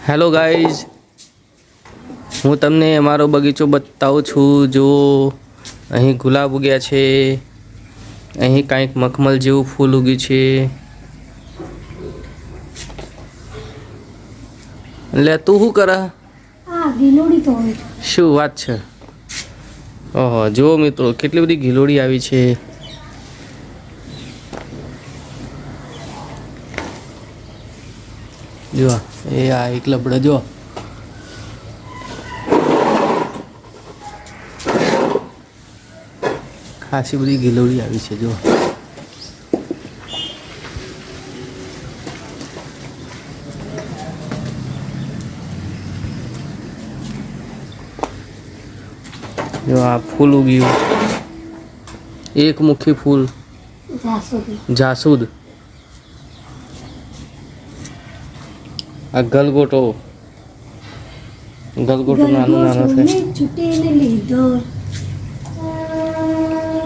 Hello guys હું તમને મારો બગીચો બતાવું છું. જો અહીં ગુલાબ ઉગ્યા છે અહીં કાંઈક મખમલ જેવું ફૂલ ઉગ્યું છે. એટલે તું શું કરે? તો શું વાત છે? ઓહો જુઓ મિત્રો કેટલી બધી ગિલોડી આવી છે. જો એ આ એક લબડો જો ખાસી બધી ગિલોડી આવી છે જો જો આ ફૂલ ઉગ્યું. એક મુખી ફૂલ. જાસૂદી. જાસૂદ. આ ગલગોટો. ગલગોટો નાનો નાનો છે.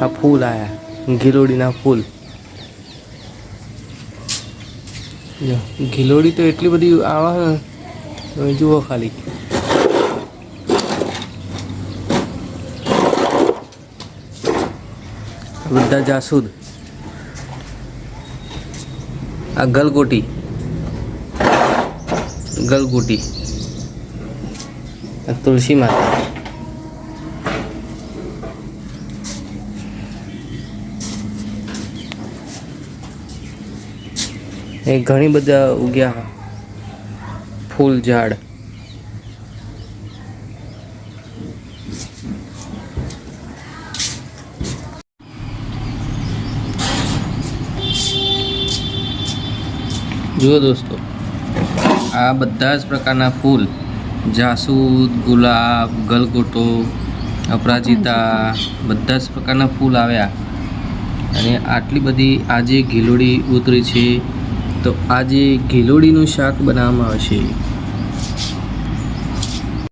આ ફૂલ આયા. ગિલોડીના ફૂલ. ગિલોડી તો એટલી બધી આવે તમે જુઓ ખાલી. બધા જાસૂદ આ ગલગોટી. ગલગોટી આ તુલસી માતા એ ઘણી બધા ઉગ્યા ફૂલ ઝાડ જુઓ દોસ્તો આ બધા જ પ્રકારના ફૂલ, જાસૂદ, ગુલાબ, ગલગોટો, અપરાજિતા, બધા જ પ્રકારના ફૂલ આવ્યા. અને આટલી બધી આજે ગિલોડી ઉતરી છે, તો આજે ગિલોડીનું શાક બનાવવામાં આવશે